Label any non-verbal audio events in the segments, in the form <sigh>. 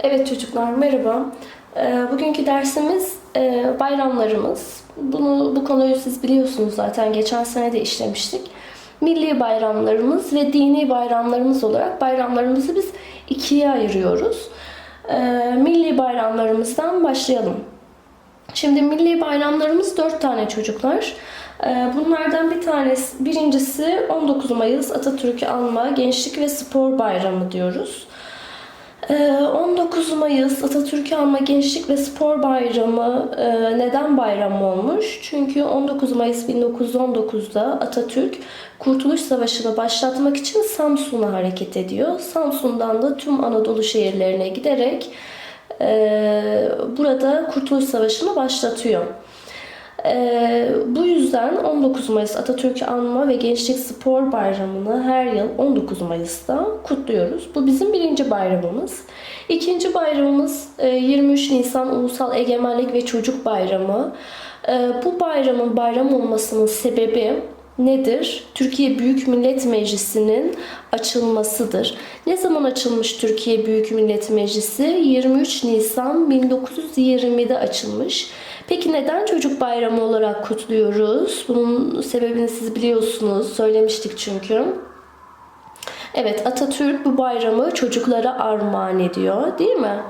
Evet çocuklar merhaba. Ee, Bugünkü dersimiz e, bayramlarımız. Bunu bu konuyu siz biliyorsunuz zaten geçen sene de işlemiştik. Milli bayramlarımız ve dini bayramlarımız olarak bayramlarımızı biz ikiye ayırıyoruz. Ee, Milli bayramlarımızdan başlayalım. Şimdi milli bayramlarımız dört tane çocuklar. Ee, Bunlardan bir tanesi, birincisi 19 Mayıs Atatürk'ü anma Gençlik ve Spor Bayramı diyoruz. Ee, 19 Mayıs Atatürk'ü anma Gençlik ve Spor Bayramı e, neden bayram olmuş? Çünkü 19 Mayıs 1919'da Atatürk Kurtuluş Savaşı'nı başlatmak için Samsun'a hareket ediyor. Samsun'dan da tüm Anadolu şehirlerine giderek e, burada Kurtuluş Savaşı'nı başlatıyor. Ee, bu yüzden 19 Mayıs Atatürk'ü anma ve Gençlik Spor Bayramı'nı her yıl 19 Mayıs'ta kutluyoruz. Bu bizim birinci bayramımız. İkinci bayramımız e, 23 Nisan Ulusal Egemenlik ve Çocuk Bayramı. Ee, bu bayramın bayram olmasının sebebi nedir? Türkiye Büyük Millet Meclisi'nin açılmasıdır. Ne zaman açılmış Türkiye Büyük Millet Meclisi? 23 Nisan 1920'de açılmış. Peki neden çocuk bayramı olarak kutluyoruz? Bunun sebebini siz biliyorsunuz. Söylemiştik çünkü. Evet Atatürk bu bayramı çocuklara armağan ediyor değil mi?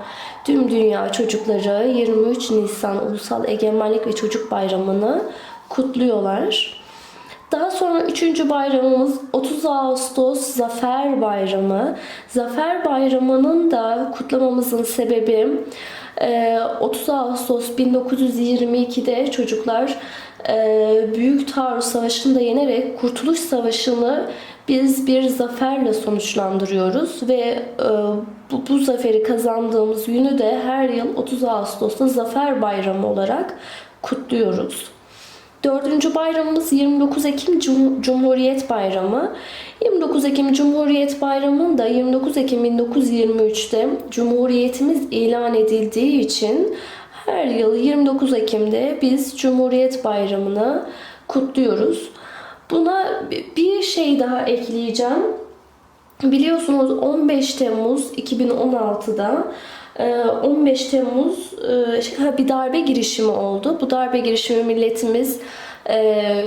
Tüm dünya çocukları 23 Nisan Ulusal Egemenlik ve Çocuk Bayramı'nı kutluyorlar. Daha sonra üçüncü bayramımız 30 Ağustos Zafer Bayramı. Zafer Bayramı'nın da kutlamamızın sebebi e, 30 Ağustos 1922'de çocuklar e, Büyük Taarruz Savaşı'nda yenerek Kurtuluş Savaşı'nı biz bir zaferle sonuçlandırıyoruz ve e, bu, bu zaferi kazandığımız günü de her yıl 30 Ağustos'ta Zafer Bayramı olarak kutluyoruz. Dördüncü bayramımız 29 Ekim Cum- Cumhuriyet Bayramı. 29 Ekim Cumhuriyet Bayramı'nda 29 Ekim 1923'te Cumhuriyetimiz ilan edildiği için her yıl 29 Ekim'de biz Cumhuriyet Bayramı'nı kutluyoruz. Buna bir şey daha ekleyeceğim. Biliyorsunuz 15 Temmuz 2016'da e, 15 Temmuz e, bir darbe girişimi oldu. Bu darbe girişimi milletimiz e,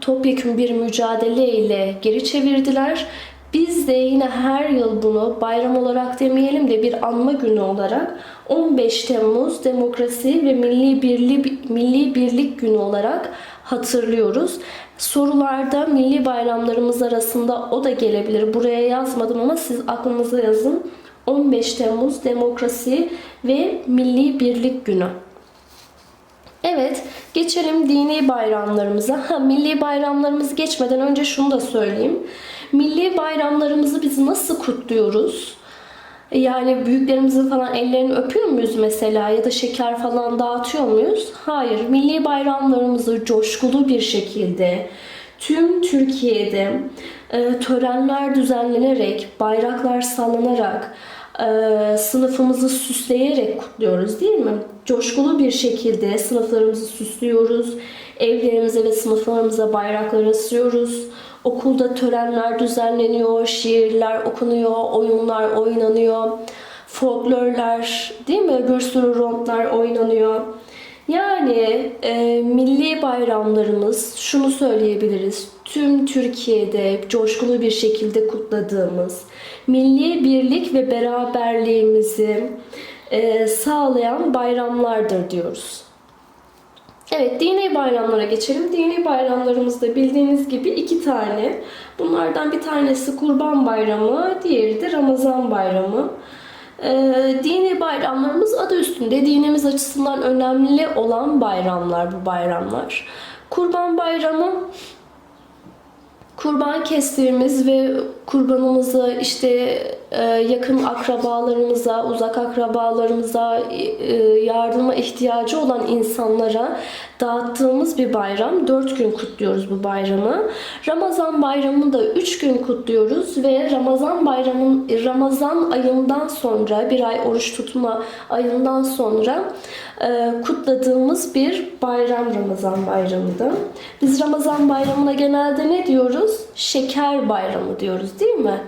topyekun bir mücadele ile geri çevirdiler. Biz de yine her yıl bunu bayram olarak demeyelim de bir anma günü olarak 15 Temmuz Demokrasi ve Milli Birlik Milli Birlik Günü olarak hatırlıyoruz. Sorularda milli bayramlarımız arasında o da gelebilir. Buraya yazmadım ama siz aklınıza yazın. 15 Temmuz Demokrasi ve Milli Birlik Günü. Evet, geçelim dini bayramlarımıza. Ha, milli bayramlarımız geçmeden önce şunu da söyleyeyim. Milli bayramlarımızı biz nasıl kutluyoruz? Yani büyüklerimizin falan ellerini öpüyor muyuz mesela ya da şeker falan dağıtıyor muyuz? Hayır. Milli bayramlarımızı coşkulu bir şekilde tüm Türkiye'de e, törenler düzenlenerek, bayraklar sallanarak, e, sınıfımızı süsleyerek kutluyoruz değil mi? Coşkulu bir şekilde sınıflarımızı süslüyoruz. Evlerimize ve sınıflarımıza bayraklar asıyoruz. Okulda törenler düzenleniyor, şiirler okunuyor, oyunlar oynanıyor. Folklorlar değil mi? Bir sürü romplar oynanıyor. Yani e, milli bayramlarımız şunu söyleyebiliriz. Tüm Türkiye'de coşkulu bir şekilde kutladığımız milli birlik ve beraberliğimizi e, sağlayan bayramlardır diyoruz. Evet, dini bayramlara geçelim. Dini bayramlarımızda bildiğiniz gibi iki tane. Bunlardan bir tanesi Kurban Bayramı, diğeri de Ramazan Bayramı. Ee, dini bayramlarımız adı üstünde dinimiz açısından önemli olan bayramlar bu bayramlar. Kurban Bayramı kurban kestiğimiz ve kurbanımızı işte e, yakın akrabalarımıza, uzak akrabalarımıza, e, yardıma ihtiyacı olan insanlara dağıttığımız bir bayram. Dört gün kutluyoruz bu bayramı. Ramazan bayramını da üç gün kutluyoruz ve Ramazan bayramın Ramazan ayından sonra bir ay oruç tutma ayından sonra e, kutladığımız bir bayram Ramazan bayramıdır. Biz Ramazan bayramına genelde ne diyoruz? Şeker bayramı diyoruz değil mi?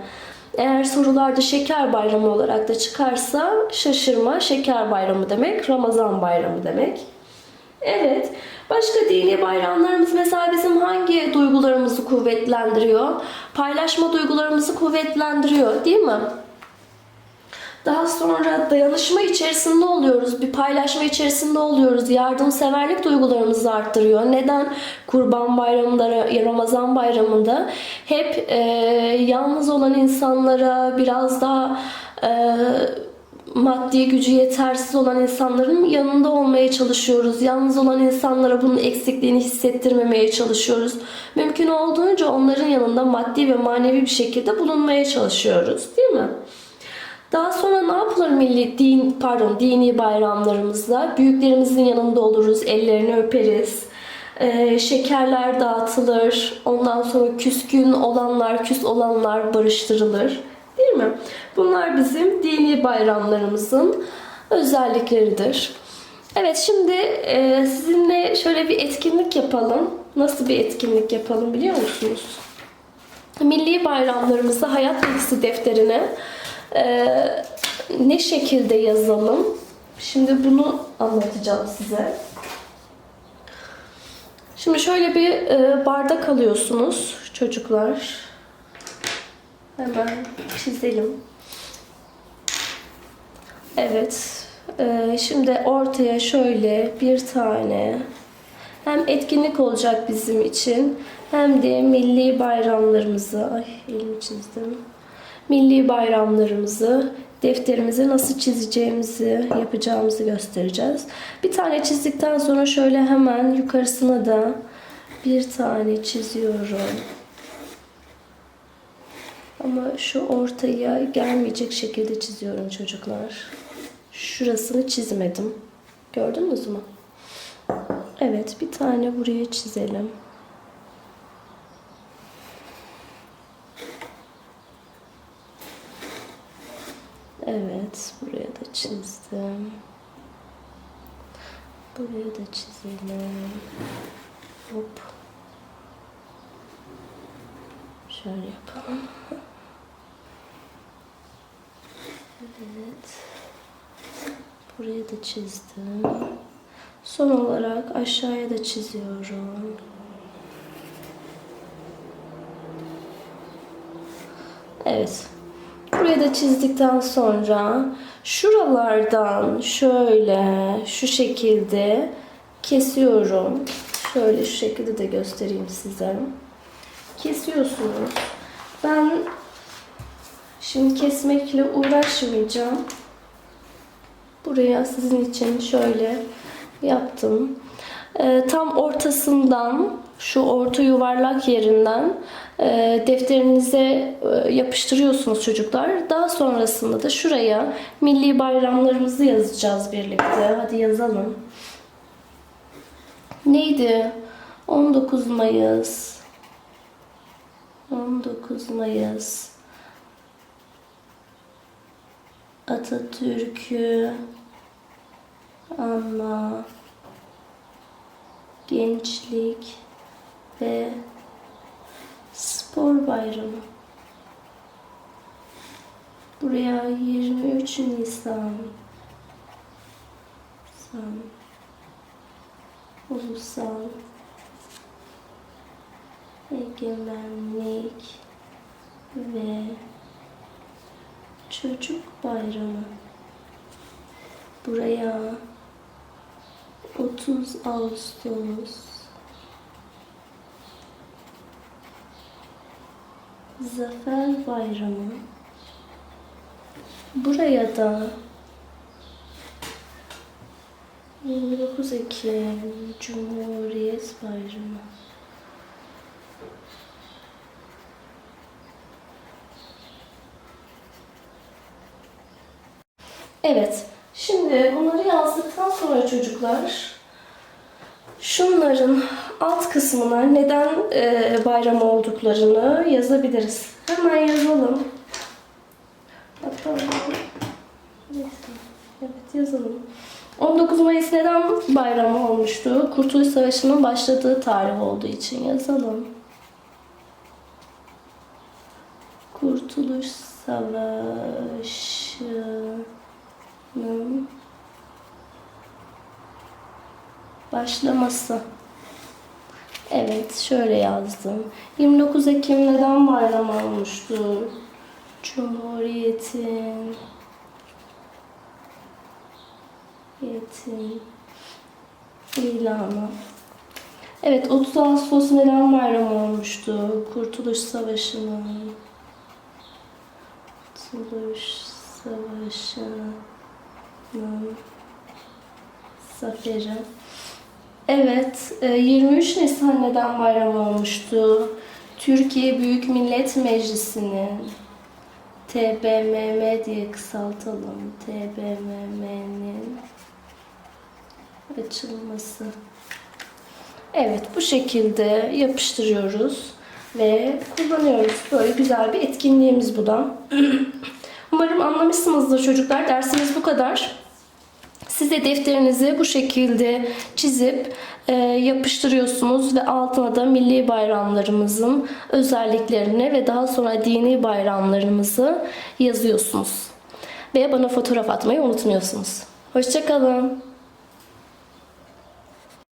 Eğer sorularda şeker bayramı olarak da çıkarsa şaşırma şeker bayramı demek, Ramazan bayramı demek. Evet. Başka dini bayramlarımız mesela bizim hangi duygularımızı kuvvetlendiriyor? Paylaşma duygularımızı kuvvetlendiriyor, değil mi? Daha sonra dayanışma içerisinde oluyoruz, bir paylaşma içerisinde oluyoruz. Yardımseverlik duygularımızı arttırıyor. Neden Kurban Bayramı'nda, Ramazan Bayramı'nda hep e, yalnız olan insanlara biraz daha e, maddi gücü yetersiz olan insanların yanında olmaya çalışıyoruz. Yalnız olan insanlara bunun eksikliğini hissettirmemeye çalışıyoruz. Mümkün olduğunca onların yanında maddi ve manevi bir şekilde bulunmaya çalışıyoruz, değil mi? Daha sonra ne yapılır milli din pardon dini bayramlarımızda? Büyüklerimizin yanında oluruz, ellerini öperiz. Ee, şekerler dağıtılır. Ondan sonra küskün olanlar, küs olanlar barıştırılır. Değil mi? Bunlar bizim dini bayramlarımızın özellikleridir. Evet şimdi e, sizinle şöyle bir etkinlik yapalım. Nasıl bir etkinlik yapalım biliyor musunuz? Milli bayramlarımızı hayat bilgisi defterine e, ne şekilde yazalım? Şimdi bunu anlatacağım size. Şimdi şöyle bir e, bardak alıyorsunuz çocuklar. Hemen çizelim. Evet. e, şimdi ortaya şöyle bir tane hem etkinlik olacak bizim için hem de milli bayramlarımızı ay elimi çizdim. Milli bayramlarımızı defterimize nasıl çizeceğimizi, yapacağımızı göstereceğiz. Bir tane çizdikten sonra şöyle hemen yukarısına da bir tane çiziyorum. Ama şu ortaya gelmeyecek şekilde çiziyorum çocuklar. Şurasını çizmedim. Gördünüz mü? Evet, bir tane buraya çizelim. Evet, buraya da çizdim. Buraya da çizelim. Hop. Şöyle yapalım. Evet. Buraya da çizdim. Son olarak aşağıya da çiziyorum. Evet. Buraya da çizdikten sonra şuralardan şöyle şu şekilde kesiyorum. Şöyle şu şekilde de göstereyim size. Kesiyorsunuz. Ben şimdi kesmekle uğraşmayacağım. Buraya sizin için şöyle yaptım. Ee, tam ortasından şu orta yuvarlak yerinden e, defterinize e, yapıştırıyorsunuz çocuklar. Daha sonrasında da şuraya milli bayramlarımızı yazacağız birlikte. Hadi yazalım. Neydi? 19 Mayıs. 19 Mayıs. Atatürk'ü anma gençlik ve spor bayramı. Buraya 23 Nisan Nisan Ulusal Egemenlik ve Çocuk Bayramı. Buraya 30 Ağustos Zafer Bayramı Buraya da 29 Ekim Cumhuriyet Bayramı Evet. Şimdi bunları yazdıktan sonra çocuklar şunların alt kısmına neden e, bayram olduklarını yazabiliriz. Hemen yazalım. Evet yazalım. 19 Mayıs neden bayram olmuştu? Kurtuluş Savaşı'nın başladığı tarih olduğu için yazalım. Kurtuluş Savaşı'nın başlaması. Evet, şöyle yazdım. 29 Ekim neden bayram olmuştur? Cumhuriyetin Cumhuriyetin ilanı. Evet, 30 Ağustos neden bayram olmuştu? Kurtuluş Savaşı'nın Kurtuluş Savaşı'nın zaferi. Evet, e, 23 Nisan neden bayram olmuştu? Türkiye Büyük Millet Meclisi'nin TBMM diye kısaltalım. TBMM'nin açılması. Evet, bu şekilde yapıştırıyoruz ve kullanıyoruz. Böyle güzel bir etkinliğimiz bu da. <clears throat> Umarım anlamışsınızdır çocuklar. Dersimiz bu kadar. Siz de defterinizi bu şekilde çizip e, yapıştırıyorsunuz ve altına da milli bayramlarımızın özelliklerini ve daha sonra dini bayramlarımızı yazıyorsunuz. Ve bana fotoğraf atmayı unutmuyorsunuz. Hoşçakalın.